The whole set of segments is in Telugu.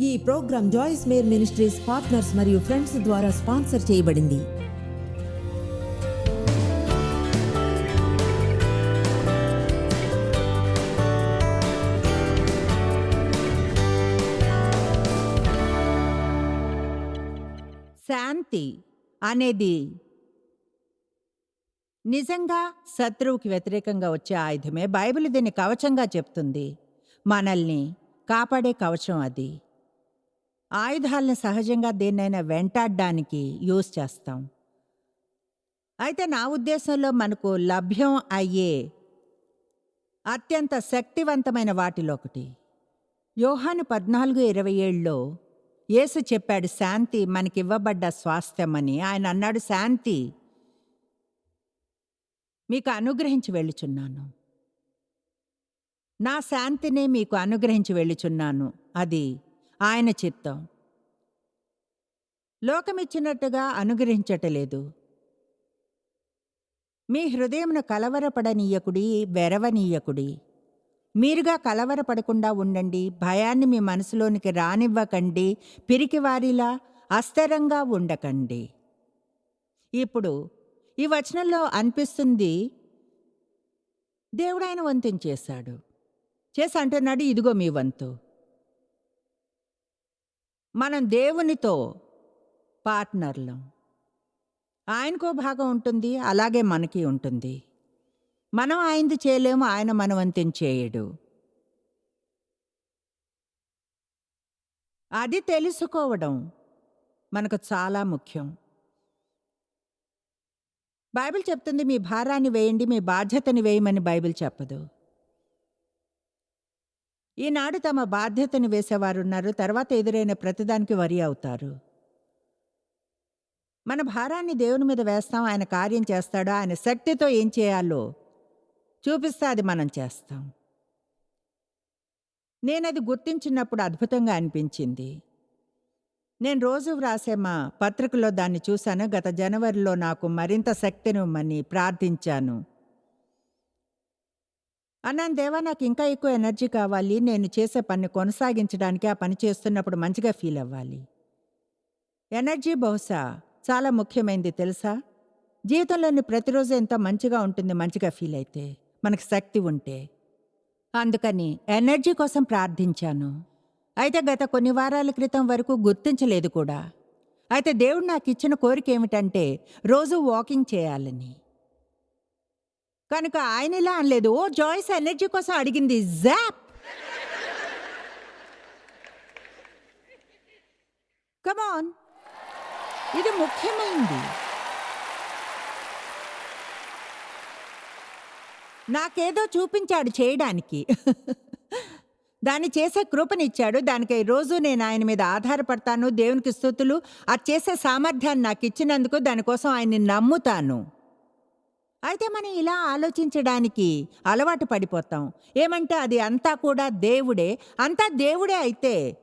ఈ program Joyce Meyer ministries partners మరియు ఫ్రెండ్స్ ద్వారా స్పాన్సర్ చేయబడింది. శాంతి అనేది నిజంగా శత్రువుకి వ్యతిరేకంగా వచ్చే ఆయుధమే. బైబిల్ దీన్ని కవచంగా చెప్తుంది. మనల్ని కాపాడే కవచం అది. ఆయుధాలను సహజంగా దేన్నైనా వెంటాడడానికి యూజ్ చేస్తాం. అయితే నా ఉద్దేశంలో మనకు లభ్యం అయ్యే అత్యంత శక్తివంతమైన వాటిలో ఒకటి. యోహాను పద్నాలుగు ఇరవై ఏళ్ళలో యేసు చెప్పాడు శాంతి మనకివ్వబడ్డ స్వాస్థ్యమని. ఆయన అన్నాడు శాంతి మీకు అనుగ్రహించి వెళ్ళుచున్నాను. నా శాంతినే మీకు అనుగ్రహించి వెళ్ళుచున్నాను. అది ఆయన చిత్తం. లోకమిచ్చినట్టుగా అనుగ్రహించటలేదు. మీ హృదయమును కలవరపడనీయకుడి వెరవనీయకుడి. మీరుగా కలవరపడకుండా ఉండండి. భయాన్ని మీ మనసులోనికి రానివ్వకండి. పిరికివారిలా అస్థిరంగా ఉండకండి. ఇప్పుడు ఈ వచనంలో అనిపిస్తుంది దేవుడు ఆయన వంతుని చేశాడు. చేసి అంటున్నాడు ఇదిగో మీ వంతు. మనం దేవునితో పార్ట్నర్లం. ఆయనకో భాగం ఉంటుంది అలాగే మనకి ఉంటుంది. మనం ఆయనది చేయలేము ఆయన మనవంతం చేయడు. అది తెలుసుకోవడం మనకు చాలా ముఖ్యం. బైబిల్ చెప్తుంది మీ భారాన్ని వేయండి మీ బాధ్యతని వేయమని బైబిల్ చెప్పదు. ఈనాడు తమ బాధ్యతను వేసేవారు ఉన్నారు తర్వాత ఎదురైన ప్రతిదానికి వరి అవుతారు. మన భారాన్ని దేవుని మీద వేస్తాం ఆయన కార్యం చేస్తాడు ఆయన శక్తితో ఏం చేయాలో చూపిస్తే అది మనం చేస్తాం. నేనది గుర్తించినప్పుడు అద్భుతంగా అనిపించింది. నేను రోజు వ్రాసే మా పత్రికలో దాన్ని చూశాను గత జనవరిలో నాకు మరింత శక్తినివ్వమని ప్రార్థించాను. అన్నాను దేవా నాకు ఇంకా ఎక్కువ ఎనర్జీ కావాలి. నేను చేసే పని కొనసాగించడానికి ఆ పని చేస్తున్నప్పుడు మంచిగా ఫీల్ అవ్వాలి. ఎనర్జీ బహుశా చాలా ముఖ్యమైనది తెలుసా? జీవితంలోని ప్రతిరోజు ఎంతో మంచిగా ఉంటుంది మంచిగా ఫీల్ అయితే మనకు శక్తి ఉంటే. అందుకని ఎనర్జీ కోసం ప్రార్థించాను. అయితే గత కొన్ని వారాల క్రితం వరకు గుర్తించలేదు కూడా. అయితే దేవుడు నాకు ఇచ్చిన కోరిక ఏమిటంటే రోజు వాకింగ్ చేయాలని. కనుక ఆయన ఇలా అనలేదు. జాయిస్ ఎనర్జీ కోసం అడిగింది. జాప్. కమాన్ ఇది ముఖ్యమైంది. నాకేదో చూపించాడు చేయడానికి. దాన్ని చేసే కృపనిచ్చాడు. దానికి రోజు నేను ఆయన మీద ఆధారపడతాను. దేవునికి స్థుతులు. అది చేసే సామర్థ్యాన్ని నాకు ఇచ్చినందుకు దానికోసం ఆయన్ని నమ్ముతాను. అయితే మనం ఇలా ఆలోచించడానికి అలవాటు పడిపోతాం. ఏమంటే అది అంతా కూడా దేవుడే. అంతా దేవుడే అయితే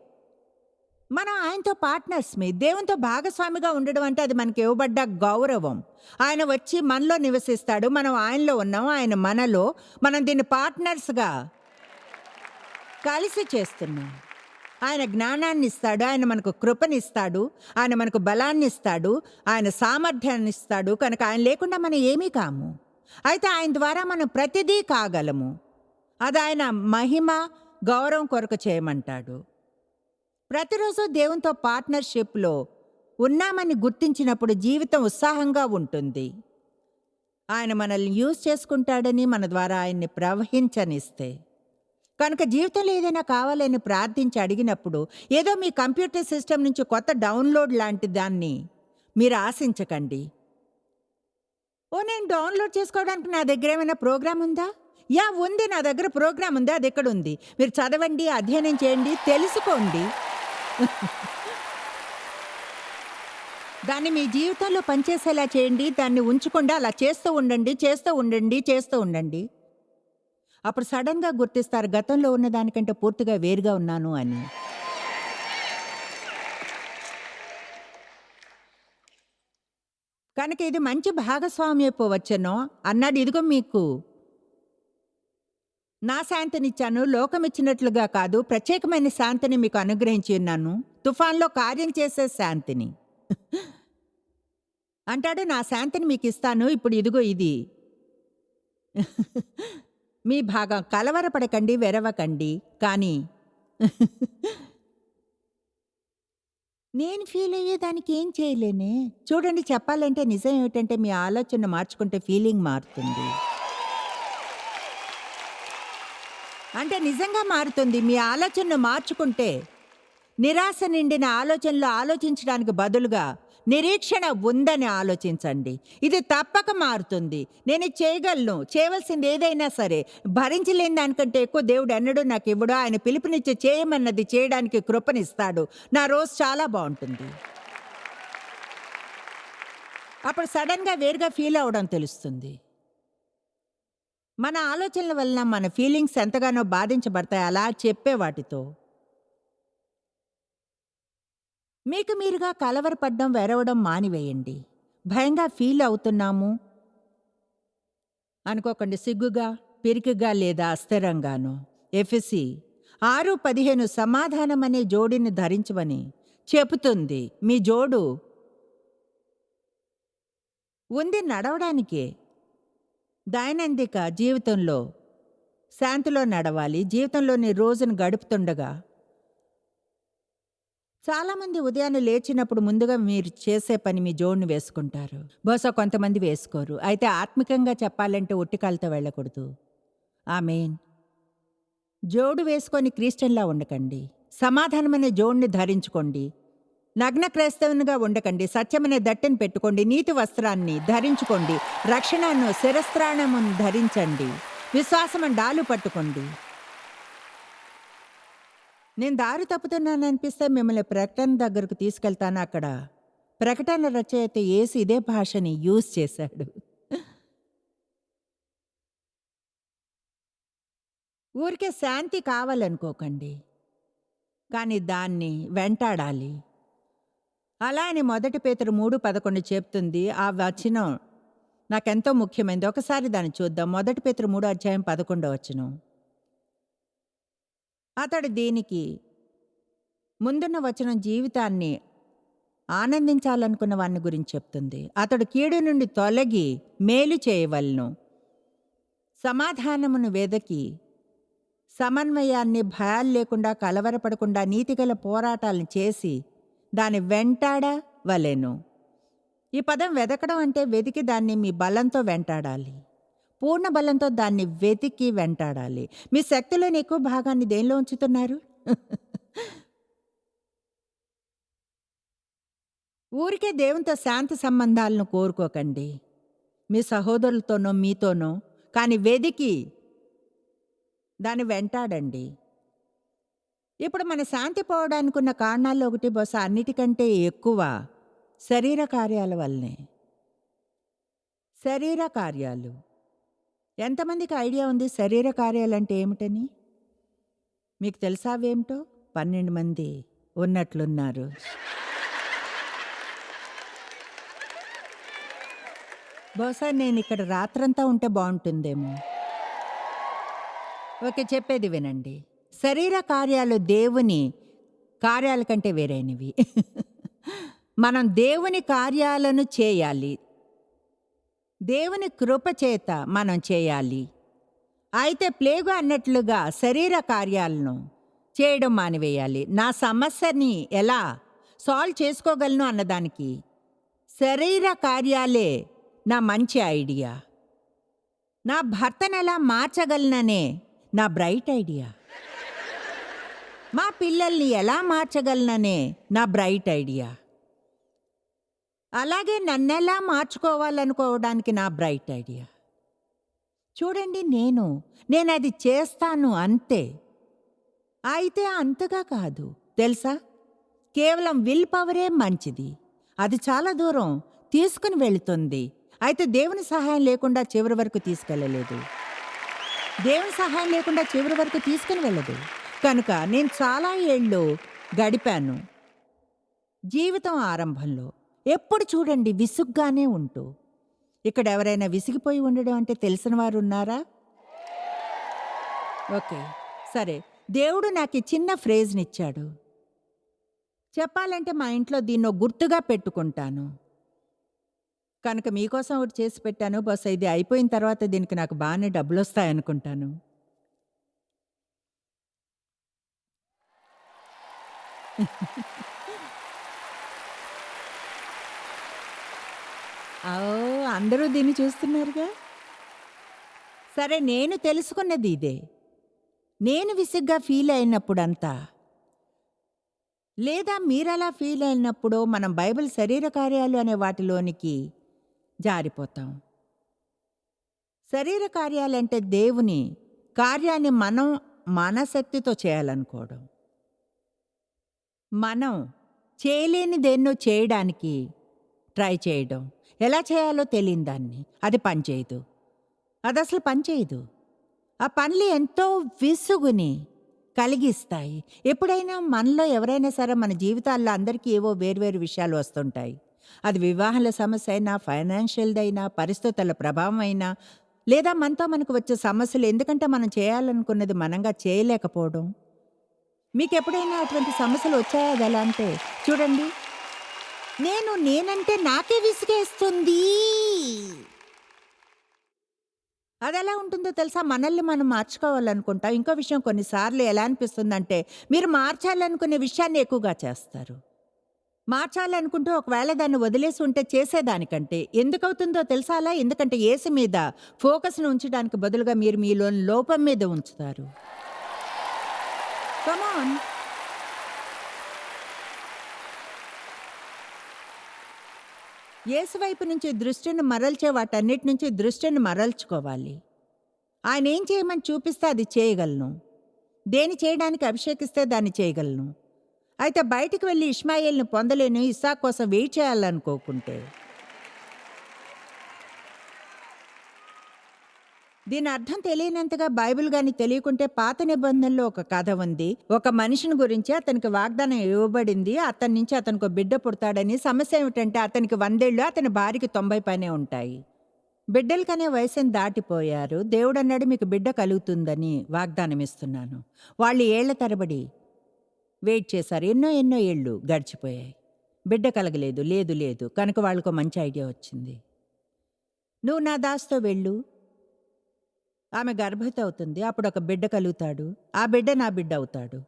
మనం ఆయనతో పార్ట్నర్స్ మీ దేవునితో భాగస్వామిగా ఉండడం అంటే అది మనకి ఇవ్వబడ్డ గౌరవం. ఆయన వచ్చి మనలో నివసిస్తాడు. మనం ఆయనలో ఉన్నాం. ఆయన మనలో. మనం దీన్ని పార్ట్నర్స్గా కలిసి చేస్తున్నాం. ఆయన జ్ఞానాన్ని ఇస్తాడు ఆయన మనకు కృపనిస్తాడు ఆయన మనకు బలాన్ని ఇస్తాడు ఆయన సామర్థ్యాన్ని ఇస్తాడు కనుక ఆయన లేకుండా మనం ఏమీ కాము. అయితే ఆయన ద్వారా మనం ప్రతిదీ కాగలము. అది ఆయన మహిమ గౌరవం కొరకు చేయమంటాడు. ప్రతిరోజు దేవునితో పార్ట్నర్షిప్లో ఉన్నామని గుర్తించినప్పుడు జీవితం ఉత్సాహంగా ఉంటుంది. ఆయన మనల్ని యూజ్ చేసుకుంటాడని మన ద్వారా ఆయన్ని ప్రవహించనిస్తే. కనుక జీవితంలో ఏదైనా కావాలని ప్రార్థించి అడిగినప్పుడు ఏదో మీ కంప్యూటర్ సిస్టమ్ నుంచి కొత్త డౌన్లోడ్ లాంటి దాన్ని మీరు ఆశించకండి. ఓ నేను డౌన్లోడ్ చేసుకోవడానికి నా దగ్గర ఏమైనా ప్రోగ్రామ్ ఉందా? యా ఉంది. నా దగ్గర ప్రోగ్రామ్ ఉంది. అది ఎక్కడ ఉంది? మీరు చదవండి అధ్యయనం చేయండి తెలుసుకోండి. దాన్ని మీ జీవితంలో పనిచేసేలా చేయండి. దాన్ని ఉంచకుండా అలా చేస్తూ ఉండండి చేస్తూ ఉండండి చేస్తూ ఉండండి. అప్పుడు సడన్గా గుర్తిస్తారు గతంలో ఉన్న దానికంటే పూర్తిగా వేరుగా ఉన్నాను అని. కనుక ఇది మంచి భాగస్వామ్యపు వచ్చనో? అన్నాడు ఇదిగో మీకు. నా శాంతినిచ్చాను లోకమిచ్చినట్లుగా కాదు ప్రత్యేకమైన శాంతిని మీకు అనుగ్రహించి ఉన్నాను. తుఫాన్లో కార్యం చేసే శాంతిని. అంటాడు నా శాంతిని మీకు ఇస్తాను ఇప్పుడు ఇదిగో ఇది. మీ భాగం కలవరపడకండి వెరవకండి. కానీ నేను ఫీల్ అయ్యేదానికి ఏం చేయలేనే? చూడండి చెప్పాలంటే నిజం ఏమిటంటే మీ ఆలోచన మార్చుకుంటే ఫీలింగ్ మారుతుంది. అంటే నిజంగా మారుతుంది. మీ ఆలోచనను మార్చుకుంటే నిరాశ నిండిన ఆలోచనలు ఆలోచించడానికి బదులుగా నిరీక్షణ ఉందని ఆలోచించండి. ఇది తప్పక మారుతుంది. నేను చేయగలను చేయవలసింది ఏదైనా సరే. భరించలేని దానికంటే ఎక్కువ దేవుడు అన్నడు నాకు ఇవ్వడు. ఆయన పిలుపునిచ్చి చేయమన్నది చేయడానికి కృపనిస్తాడు. నా రోజు చాలా బాగుంటుంది. అప్పుడు సడన్గా వేరుగా ఫీల్ అవడం తెలుస్తుంది. మన ఆలోచనల వలన మన ఫీలింగ్స్ ఎంతగానో బాధించబడతాయి. అలా చెప్పే వాటితో మీకు మీరుగా కలవరపడ్డం వెరవడం మానివేయండి. భయంగా ఫీల్ అవుతున్నాము? అనుకోకండి సిగ్గుగా పిరికిగా లేదా అస్థిరంగాను. ఎఫ్సి ఆరు పదిహేను సమాధానం అనే జోడిని ధరించమని చెబుతుంది. మీ జోడు ఉంది నడవడానికే. దైనందిక జీవితంలో శాంతిలో నడవాలి. జీవితంలోని రోజును గడుపుతుండగా చాలామంది ఉదయాన్నే లేచినప్పుడు ముందుగా మీరు చేసే పని మీ జోన్ను వేసుకుంటారు. బహుశా కొంతమంది వేసుకోరు. అయితే ఆత్మికంగా చెప్పాలంటే ఒట్టికాలతో వెళ్ళకూడదు. ఆ మెయిన్ జోడు వేసుకొని క్రిస్టియన్లా ఉండకండి. సమాధానమనే జోన్ని ధరించుకోండి. నగ్న క్రైస్తవునిగా ఉండకండి. సత్యమనే దట్టెను పెట్టుకోండి. నీతి వస్త్రాన్ని ధరించుకోండి. రక్షణను శిరస్త్రాణమును ధరించండి. విశ్వాసం డాలు పట్టుకోండి. నేను దారి తప్పుతున్నాను అనిపిస్తే మిమ్మల్ని ప్రకటన దగ్గరకు తీసుకెళ్తాను అక్కడ. ప్రకటన రచయిత ఏసి ఇదే భాషని యూజ్ చేశాడు. ఊరికే శాంతి కావాలనుకోకండి. కానీ దాన్ని వెంటాడాలి. అలా అని మొదటి పేతురు మూడు పదకొండు చెప్తుంది ఆ వచనం. నాకెంతో ముఖ్యమైనది ఒకసారి దాన్ని చూద్దాం. మొదటి పేతురు మూడు అధ్యాయం పదకొండో వచనం. అతడు దీనికి ముందున్న వచనం జీవితాన్ని ఆనందించాలనుకున్న వాడిని గురించి చెప్తుంది. అతడు కీడు నుండి తొలగి మేలు చేయవలను. సమాధానమును వెదకి సమన్వయాన్ని భయాలు లేకుండా కలవరపడకుండా నీతిగల పోరాటాలను చేసి దాని వెంటాడ వలెను ఈ పదం వెదకడం అంటే వెతికి దాన్ని మీ బలంతో వెంటాడాలి. పూర్ణ బలంతో దాన్ని వెతికి వెంటాడాలి. మీ శక్తిలోని ఎక్కువ భాగాన్ని దేనిలో ఉంచుతున్నారు? ఊరికే దేవునితో శాంతి సంబంధాలను కోరుకోకండి. మీ సహోదరులతోనో మీతోనో కానీ వెదికి దాన్ని వెంటాడండి. ఇప్పుడు మన శాంతి పోవడానికి ఉన్న కారణాల్లో ఒకటి బహుశా అన్నిటికంటే ఎక్కువ శరీర కార్యాల వల్లనే. శరీర కార్యాలు. ఎంతమందికి ఐడియా ఉంది శరీర కార్యాలంటే ఏమిటని? మీకు తెలుసా అవేమిటో? పన్నెండు మంది ఉన్నట్లున్నారు. బహుశా నేను ఇక్కడ రాత్రంతా ఉంటే బాగుంటుందేమో. ఓకే చెప్పేది వినండి. శరీర కార్యాలు దేవుని కార్యాల కంటే వేరైనవి. మనం దేవుని కార్యాలను చేయాలి. దేవుని కృప చేత మనం చేయాలి. అయితే ప్లేగు అన్నట్లుగా శరీర కార్యాలను చేయడం మానివేయాలి. నా సమస్యని ఎలా సాల్వ్ చేసుకోగలను అన్నదానికి శరీర కార్యాలే నా మంచి ఐడియా. నా భర్తను ఎలా మార్చగలననే నా బ్రైట్ ఐడియా. మా పిల్లల్ని ఎలా మార్చగలననే నా బ్రైట్ ఐడియా. అలాగే నన్నెలా మార్చుకోవాలనుకోవడానికి నా బ్రైట్ ఐడియా. చూడండి నేను నేను అది చేస్తాను అంతే. అయితే అంతగా కాదు తెలుసా? కేవలం విల్ పవరే మంచిది. అది చాలా దూరం తీసుకుని వెళుతుంది. అయితే దేవుని సహాయం లేకుండా చివరి వరకు తీసుకెళ్ళలేదు. దేవుని సహాయం లేకుండా చివరి వరకు తీసుకుని వెళ్ళదు. కనుక నేను చాలా ఏళ్ళు గడిపాను జీవితం ఆరంభంలో. ఎప్పుడు చూడండి విసుగ్గానే ఉంటూ. ఇక్కడ ఎవరైనా విసిగిపోయి ఉండడం అంటే తెలిసిన వారు ఉన్నారా? ఓకే సరే. దేవుడు నాకు ఈ చిన్న ఫ్రేజ్నిచ్చాడు చెప్పాలంటే మా ఇంట్లో దీన్నో గుర్తుగా పెట్టుకుంటాను. కనుక మీకోసం ఒకటి చేసి పెట్టాను. బస్ ఇది అయిపోయిన తర్వాత దీనికి నాకు బాగానే డబ్బులు వస్తాయనుకుంటాను ఓ అందరూ దీన్ని చూస్తున్నారుగా? సరే నేను తెలుసుకున్నది ఇదే. నేను విసుగ్గా ఫీల్ అయినప్పుడంతా లేదా మీరలా ఫీల్ అయినప్పుడు మనం బైబిల్ శరీర కార్యాలు అనే వాటిలోనికి జారిపోతాం. శరీర కార్యాలంటే దేవుని కార్యాన్ని మనం మనశక్తితో చేయాలనుకోవడం. మనం చేయలేని దేన్నో చేయడానికి ట్రై చేయడం. ఎలా చేయాలో తెలియని దాన్ని. అది పనిచేయదు అది అసలు పనిచేయదు ఆ పనులు ఎంతో విసుగుని కలిగిస్తాయి. ఎప్పుడైనా మనలో ఎవరైనా సరే మన జీవితాల్లో అందరికీ ఏవో వేర్వేరు విషయాలు వస్తుంటాయి. అది వివాహాల సమస్య అయినా ఫైనాన్షియల్దైనా పరిస్థితుల ప్రభావం అయినా లేదా మనతో మనకు వచ్చే సమస్యలు ఎందుకంటే మనం చేయాలనుకున్నది మనంగా చేయలేకపోవడం. మీకు ఎప్పుడైనా అటువంటి సమస్యలు వచ్చాయా అది ఎలా అంటే చూడండి. నేను నేనంటే నాకే విసిగేస్తుంది అది ఎలా ఉంటుందో తెలుసా? మనల్ని మనం మార్చుకోవాలనుకుంటాం. ఇంకో విషయం కొన్నిసార్లు ఎలా అనిపిస్తుందంటే మీరు మార్చాలనుకునే విషయాన్ని ఎక్కువగా చేస్తారు. మార్చాలనుకుంటూ ఒకవేళ దాన్ని వదిలేసి ఉంటే చేసేదానికంటే ఎందుకవుతుందో తెలుసాలా తెలుసా అలా? ఎందుకంటే ఏసు మీద ఫోకస్ను ఉంచడానికి బదులుగా మీరు మీలోని లోపం మీద ఉంచుతారు. కమాన్ ఏసువైపు నుంచి దృష్టిని మరల్చే వాటన్నిటి నుంచి దృష్టిని మరల్చుకోవాలి. ఆయన ఏం చేయమని చూపిస్తే అది చేయగలను. దేని చేయడానికి అభిషేకిస్తే దాన్ని చేయగలను. అయితే బయటికి వెళ్ళి ఇష్మాయిల్ని పొందలేను ఇస్సా కోసం వెయిట్ చేయాలనుకోకుంటే దీని అర్థం తెలియనంతగా బైబిల్ గాని తెలియకుంటే పాత నిబంధనలో ఒక కథ ఉంది. ఒక మనిషిని గురించి అతనికి వాగ్దానం ఇవ్వబడింది. అతని నుంచి అతనికి బిడ్డ పుడతాడని సమస్య ఏమిటంటే అతనికి వందేళ్ళు అతని భార్యకి తొంభై పైనే ఉంటాయి. బిడ్డలకనే వయసుని దాటిపోయారు. దేవుడు అన్నాడు మీకు బిడ్డ కలుగుతుందని వాగ్దానం ఇస్తున్నాను. వాళ్ళు ఏళ్ళ తరబడి వెయిట్ చేశారు. ఎన్నో ఎన్నో ఏళ్ళు గడిచిపోయాయి. బిడ్డ కలగలేదు లేదు లేదు. కనుక వాళ్ళకు మంచి ఐడియా వచ్చింది. నువ్వు నా దాస్తో వెళ్ళు. ఆమె గర్భవతి అవుతుంది అప్పుడు ఒక బిడ్డ కలుగుతాడు. ఆ బిడ్డ నా బిడ్డ అవుతాడు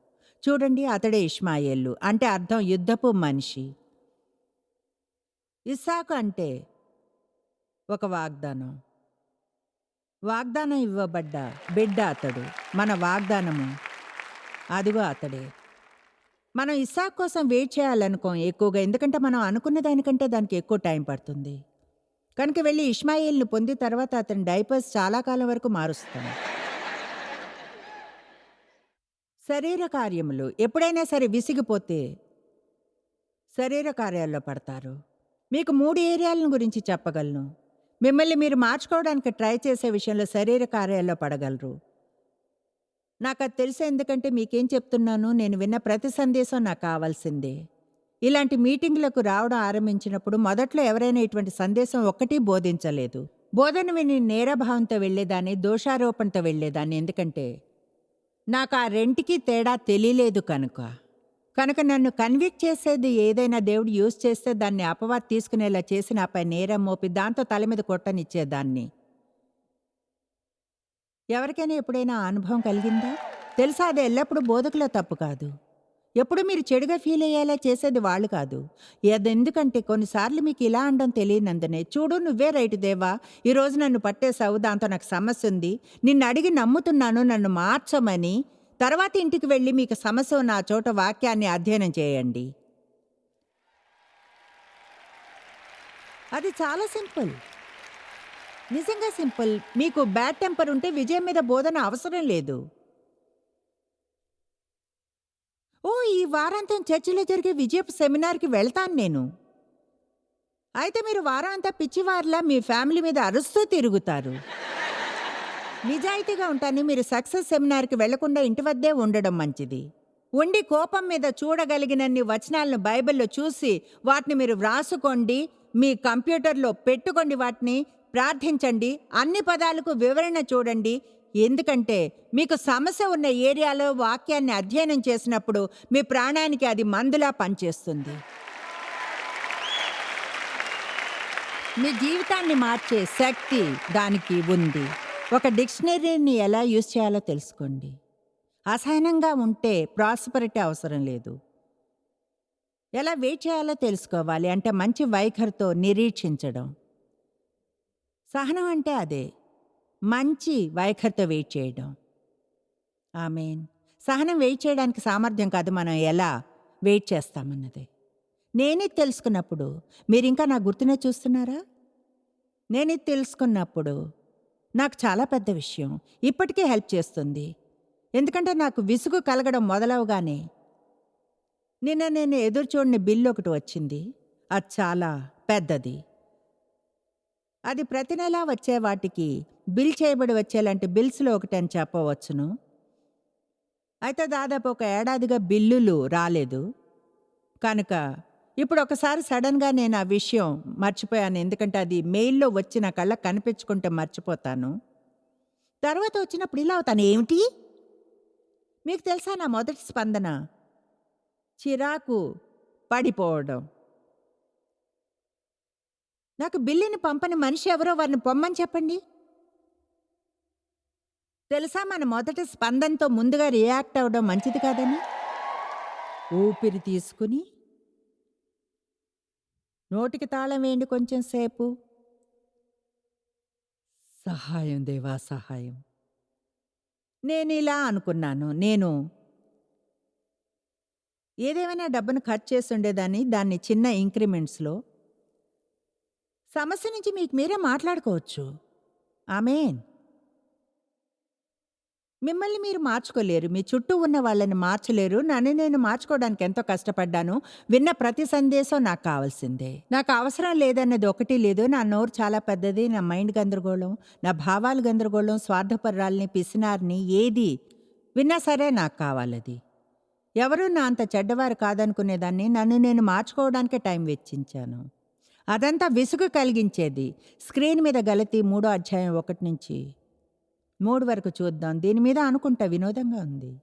చూడండి అతడే ఇష్మాయేళ్ళు అంటే అర్థం యుద్ధపు మనిషి. ఇస్సాకు అంటే ఒక వాగ్దానం. వాగ్దానం ఇవ్వబడ్డ బిడ్డ అతడు. మన వాగ్దానము అదిగో అతడే. మనం ఇస్సాక్ కోసం వెయిట్ చేయాలనుకోం ఎక్కువగా. ఎందుకంటే మనం అనుకున్న దానికంటే దానికి ఎక్కువ టైం పడుతుంది. కనుక వెళ్ళి ఇష్మాయిల్ని పొంది తర్వాత అతని డైపర్స్ చాలా కాలం వరకు మారుస్తాను. శరీర కార్యములు ఎప్పుడైనా సరే విసిగిపోతే శరీర కార్యాల్లో పడతారు. మీకు మూడు ఏరియాలను గురించి చెప్పగలను. మిమ్మల్ని మీరు మార్చుకోవడానికి ట్రై చేసే విషయంలో శరీర కార్యాల్లో పడగలరు. నాకు అది తెలుసు ఎందుకంటే మీకేం చెప్తున్నాను నేను విన్న ప్రతి సందేశం నాకు కావాల్సిందే. ఇలాంటి మీటింగ్లకు రావడం ఆరంభించినప్పుడు మొదట్లో ఎవరైనా ఇటువంటి సందేశం ఒక్కటి బోధించలేదు. బోధన విని నేరభావంతో వెళ్ళేదాన్ని దోషారోపణతో వెళ్ళేదాన్ని. ఎందుకంటే నాకు ఆ రెంటికి తేడా తెలియలేదు కనుక. కనుక నన్ను కన్విక్ట్ చేసేది ఏదైనా దేవుడు యూజ్ చేస్తే దాన్ని అపవాద్ తీసుకునేలా చేసి నాపై నేరం మోపి దాంతో తల మీద కొట్టనిచ్చేదాన్ని. ఎవరికైనా ఎప్పుడైనా అనుభవం కలిగిందా? తెలుసా? అది ఎల్లప్పుడూ బోధకుల తప్పు కాదు. ఎప్పుడు మీరు చెడుగా ఫీల్ అయ్యేలా చేసేది వాళ్ళు కాదు. అది ఎందుకంటే కొన్నిసార్లు మీకు ఇలా అనడం తెలియనందునే చూడు నువ్వే రైట్ దేవా ఈరోజు నన్ను పట్టేశావు దాంతో నాకు సమస్య ఉంది నిన్ను అడిగి నమ్ముతున్నాను నన్ను మార్చమని తర్వాత ఇంటికి వెళ్ళి మీకు సమస్య ఉన్న ఆ చోట వాక్యాన్ని అధ్యయనం చేయండి. అది చాలా సింపుల్. నిజంగా సింపుల్. మీకు బ్యాడ్ టెంపర్ ఉంటే విజయం మీద బోధన అవసరం లేదు. ఓ ఈ వారాంతం చర్చిలో జరిగే విజయపు సెమినార్కి వెళ్తాను నేను. అయితే మీరు వారాంతా పిచ్చివారిలా మీ ఫ్యామిలీ మీద అరుస్తూ తిరుగుతారు. నిజాయితీగా ఉంటాను మీరు సక్సెస్ సెమినార్కి వెళ్ళకుండా ఇంటి వద్దే ఉండడం మంచిది. ఉండి కోపం మీద చూడగలిగినన్ని వచనాలను బైబిల్లో చూసి వాటిని మీరు వ్రాసుకోండి మీ కంప్యూటర్లో పెట్టుకోండి వాటిని ప్రార్థించండి అన్ని పదాలకు వివరణ చూడండి ఎందుకంటే మీకు సమస్య ఉన్న ఏరియాలో వాక్యాన్ని అధ్యయనం చేసినప్పుడు మీ ప్రాణానికి అది మందులా పనిచేస్తుంది. మీ జీవితాన్ని మార్చే శక్తి దానికి ఉంది. ఒక డిక్షనరీని ఎలా యూజ్ చేయాలో తెలుసుకోండి. అసహనంగా ఉంటే ప్రాస్పరిటీ అవసరం లేదు. ఎలా వెయిట్ చేయాలో తెలుసుకోవాలి. అంటే మంచి వైఖరితో నిరీక్షించడం. సహనం అంటే అదే. మంచి వైఖరితో వెయిట్ చేయడం. ఆమెన్. సహనం వెయిట్ చేయడానికి సామర్థ్యం కాదు మనం ఎలా వెయిట్ చేస్తామన్నది. నేనే తెలుసుకున్నప్పుడు మీరు ఇంకా నా గుర్తునే చూస్తున్నారా? నేనే తెలుసుకున్నప్పుడు నాకు చాలా పెద్ద విషయం ఇప్పటికే హెల్ప్ చేస్తుంది. ఎందుకంటే నాకు విసుగు కలగడం మొదలవగానే నిన్న నేను ఎదురు చూడని బిల్లు ఒకటి వచ్చింది. అది చాలా పెద్దది. అది ప్రతి నెలా వచ్చే వాటికి బిల్ చేయబడి వచ్చేలాంటి బిల్స్లో ఒకటి అని చెప్పవచ్చును. అయితే దాదాపు ఒక ఏడాదిగా బిల్లులు రాలేదు. కనుక ఇప్పుడు ఒకసారి సడన్గా నేను ఆ విషయం మర్చిపోయాను. ఎందుకంటే అది మెయిల్లో వచ్చి నా కళ్ళ కనిపించుకుంటే మర్చిపోతాను. తర్వాత వచ్చినప్పుడు ఇలా అవుతాను. ఏమిటి? మీకు తెలుసా నా మొదటి స్పందన? చిరాకు పడిపోవడం. నాకు బిల్లుని పంపని మనిషి ఎవరో వారిని పొమ్మని చెప్పండి. తెలుసా మన మొదటి స్పందనతో ముందుగా రియాక్ట్ అవ్వడం మంచిది కాదని? ఊపిరి తీసుకుని నోటికి తాళం వేయండి కొంచెం సేపు. సహాయం దేవా సహాయం. నేను ఇలా అనుకున్నాను. నేను ఏదేమైనా డబ్బును ఖర్చు చేసి ఉండేదాన్ని దాన్ని చిన్న ఇంక్రిమెంట్స్లో సమస్య నుంచి మీకు మీరే మాట్లాడుకోవచ్చు. ఆమెన్. మిమ్మల్ని మీరు మార్చుకోలేరు. మీ చుట్టూ ఉన్న వాళ్ళని మార్చలేరు. నన్ను నేను మార్చుకోవడానికి ఎంతో కష్టపడ్డాను. విన్న ప్రతి సందేశం నాకు కావాల్సిందే. నాకు అవసరం లేదన్నది ఒకటి లేదు. నా నోరు చాలా పెద్దది. నా మైండ్ గందరగోళం. నా భావాలు గందరగోళం. స్వార్థపరాలని పిసినారిని ఏది విన్నా సరే నాకు కావాలది. ఎవరు నా అంత చెడ్డవారు కాదనుకునేదాన్ని. నన్ను నేను మార్చుకోవడానికే టైం వెచ్చించాను. అదంతా విసుగు కలిగించేది. స్క్రీన్ మీద గలతి మూడో అధ్యాయం ఒకటి నుంచి మూడు వరకు చూద్దాం. దీని మీద అనుకుంటా వినోదంగా ఉంది.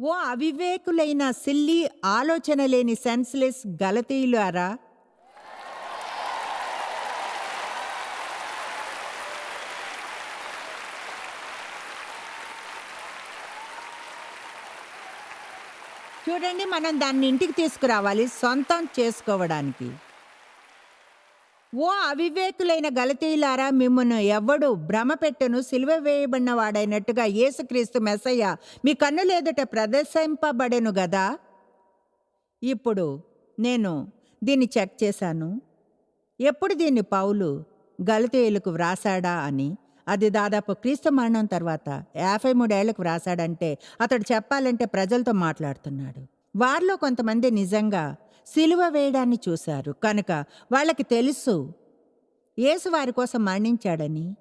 ఓ అవివేకులైన సిల్లి ఆలోచన లేని సెన్స్లెస్ గలతీయులారా చూడండి మనం దాన్ని ఇంటికి తీసుకురావాలి సొంతం చేసుకోవడానికి. ఓ అవివేకులైన గలతీయులారా మిమ్మల్ని ఎవడు భ్రమ పెట్టెను సిలువ వేయబడిన వాడైనట్టుగా యేసుక్రీస్తు మెస్సయ్య మీ కన్నులేదుట ప్రదర్శింపబడెను గదా? ఇప్పుడు నేను దీన్ని చెక్ చేశాను. ఎప్పుడు దీన్ని పౌలు గలతీయులకు వ్రాసాడా అని అది దాదాపు క్రీస్తు మరణం తర్వాత యాభై మూడేళ్ళకు వ్రాసాడంటే అతడు చెప్పాలంటే ప్రజలతో మాట్లాడుతున్నాడు. వారిలో కొంతమంది నిజంగా సిలువ వేయడాన్ని చూశారు. కనుక వాళ్ళకి తెలుసు యేసు వారి కోసం మరణించాడని.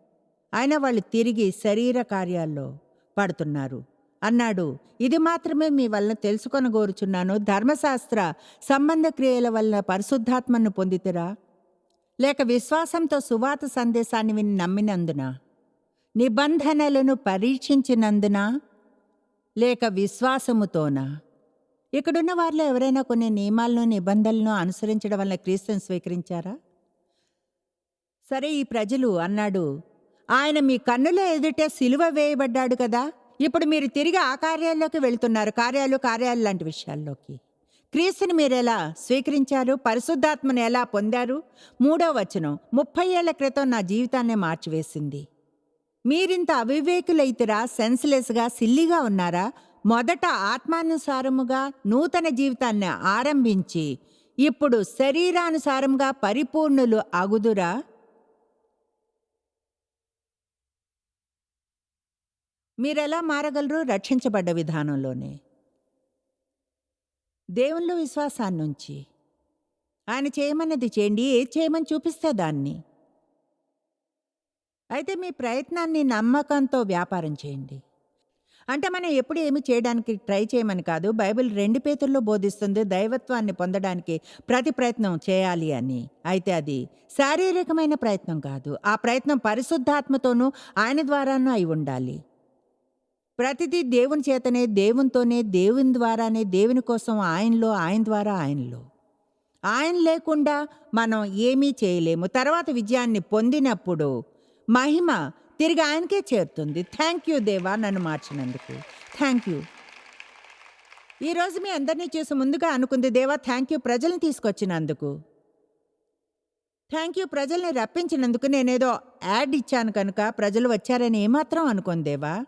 ఆయన వాళ్ళు తిరిగి శరీర కార్యాల్లో పడుతున్నారు. అన్నాడు ఇది మాత్రమే మీ వలన తెలుసుకొని కోరుచున్నాను ధర్మశాస్త్ర సంబంధ క్రియల వలన పరిశుద్ధాత్మను పొందితిరా? లేక విశ్వాసంతో సువాత సందేశాన్ని విని నమ్మినందున? నిబంధనలను పరీక్షించినందున లేక విశ్వాసముతోనా? ఇక్కడున్న వారిలో ఎవరైనా కొన్ని నియమాలను నిబంధనలను అనుసరించడం వల్ల క్రీస్తుని స్వీకరించారా? సరే ఈ ప్రజలు అన్నాడు ఆయన మీ కన్నుల ఎదుటే సిలువ వేయబడ్డాడు కదా? ఇప్పుడు మీరు తిరిగి ఆ కార్యాల్లోకి వెళ్తున్నారు. కార్యాలు కార్యాలు లాంటి విషయాల్లోకి. క్రీస్తుని మీరు ఎలా స్వీకరించారు? పరిశుద్ధాత్మను ఎలా పొందారు? మూడో వచనం ముప్పై ఏళ్ళ క్రితం నా జీవితాన్నే మార్చివేసింది. మీరింత అవివేకులైతిరా సెన్స్లెస్గా సిల్లిగా ఉన్నారా? మొదట ఆత్మానుసారముగా నూతన జీవితాన్ని ఆరంభించి ఇప్పుడు శరీరానుసారంగా పరిపూర్ణులు అగుదురా? మీరెలా మారగలరు? రక్షించబడ్డ విధానంలోనే. దేవుళ్ళు విశ్వాసాన్నించి. ఆయన చేయమన్నది చేయండి ఏది చేయమని చూపిస్తే దాన్ని. అయితే మీ ప్రయత్నాన్ని నమ్మకంతో వ్యాపారం చేయండి. అంటే మనం ఎప్పుడు ఏమి చేయడానికి ట్రై చేయమని కాదు బైబిల్ రెండు పేతుల్లో బోధిస్తుంది దైవత్వాన్ని పొందడానికి ప్రతి ప్రయత్నం చేయాలి అని. అయితే అది శారీరకమైన ప్రయత్నం కాదు ఆ ప్రయత్నం పరిశుద్ధాత్మతోనూ ఆయన ద్వారానూ అయి ఉండాలి. ప్రతిదీ దేవుని చేతనే దేవునితోనే దేవుని ద్వారానే దేవుని కోసం ఆయనలో ఆయన ద్వారా ఆయనలో. ఆయన లేకుండా మనం ఏమీ చేయలేము. తర్వాత విజయాన్ని పొందినప్పుడు మహిమ తిరిగి ఆయనకే చేరుతుంది. థ్యాంక్ యూ దేవా నన్ను మార్చినందుకు. థ్యాంక్ యూ ఈరోజు మీ అందరినీ చూసి ముందుగా అనుకుంది దేవా థ్యాంక్ యూ ప్రజల్ని తీసుకొచ్చినందుకు. థ్యాంక్ యూ ప్రజల్ని రప్పించినందుకు నేనేదో యాడ్ ఇచ్చాను కనుక ప్రజలు వచ్చారని ఏమాత్రం అనుకుందేవా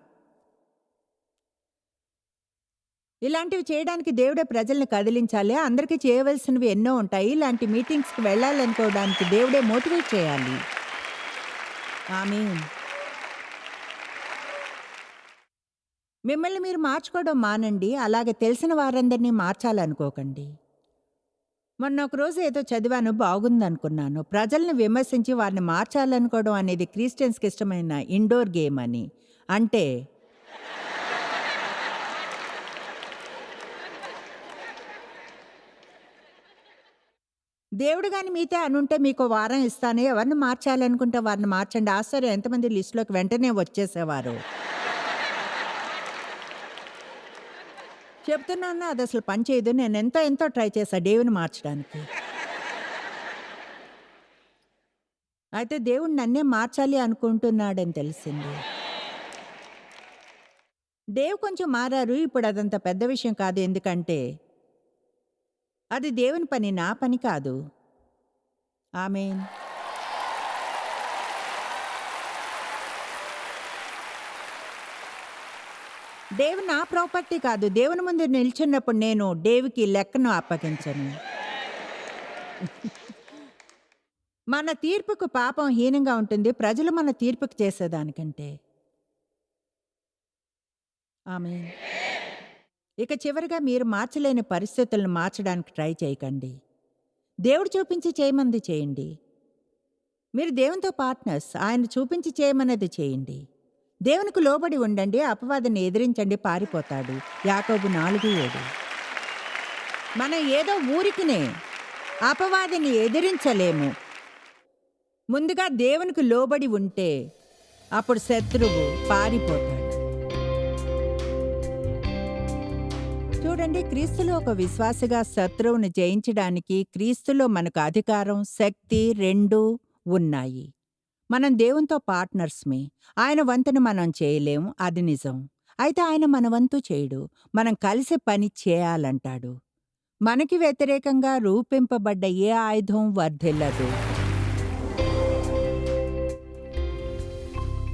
ఇలాంటివి చేయడానికి దేవుడే ప్రజల్ని కదిలించాలి. అందరికీ చేయవలసినవి ఎన్నో ఉంటాయి. ఇలాంటి మీటింగ్స్కి వెళ్ళాలనుకోవడానికి దేవుడే మోటివేట్ చేయాలి. ఆమె మిమ్మల్ని మీరు మార్చుకోవడం మానండి. అలాగే తెలిసిన వారందరినీ మార్చాలనుకోకండి. మొన్న ఒక రోజు ఏదో చదివాను బాగుందనుకున్నాను. ప్రజల్ని విమర్శించి వారిని మార్చాలనుకోవడం అనేది క్రిస్టియన్స్కి ఇష్టమైన ఇండోర్ గేమ్ అని. అంటే దేవుడు కానీ మీతే అనుంటే మీకు వారం ఇస్తాను. ఎవరిని మార్చాలనుకుంటే వారిని మార్చండి. ఆశ్చర్యం. ఎంతమంది లిస్టులోకి వెంటనే వచ్చేసేవారు. చెప్తున్నాను అది అసలు పని చేయదు. నేను ఎంతో ఎంతో ట్రై చేశాను దేవుని మార్చడానికి. అయితే దేవుడు నన్నే మార్చాలి అనుకుంటున్నాడని తెలిసింది. దేవు కొంచెం మారారు. ఇప్పుడు అదంత పెద్ద విషయం కాదు. ఎందుకంటే అది దేవుని పని నా పని కాదు. ఆమెన్. దేవు నా ప్రాపర్టీ కాదు. దేవుని ముందు నిల్చున్నప్పుడు నేను దేవుకి లెక్కను అప్పగించను. మన తీర్పుకు పాపం హీనంగా ఉంటుంది. ప్రజలు మన తీర్పుకు చేసేదానికంటే. ఆమె ఇక చివరిగా మీరు మార్చలేని పరిస్థితులను మార్చడానికి ట్రై చేయకండి. దేవుడు చూపించి చేయమంది చేయండి. మీరు దేవునితో పార్ట్నర్స్ ఆయన చూపించి చేయమన్నది చేయండి. దేవునికి లోబడి ఉండండి అపవాదిని ఎదిరించండి పారిపోతాడు. యాకోబు నాలుగు ఏడు. మనం ఏదో ఊరికినే అపవాదిని ఎదిరించలేము. ముందుగా దేవునికి లోబడి ఉంటే అప్పుడు శత్రువు పారిపోతాడు. చూడండి క్రీస్తులో ఒక విశ్వాసగా శత్రువును జయించడానికి క్రీస్తులో మనకు అధికారం శక్తి రెండూ ఉన్నాయి. మనం దేవునితో పార్ట్నర్స్మే. ఆయన వంతును మనం చేయలేం అది నిజం. అయితే ఆయన మన వంతు చేయడు. మనం కలిసి పని చేయాలంటాడు. మనకి వ్యతిరేకంగా రూపింపబడ్డ ఏ ఆయుధం వర్ధిల్లదు.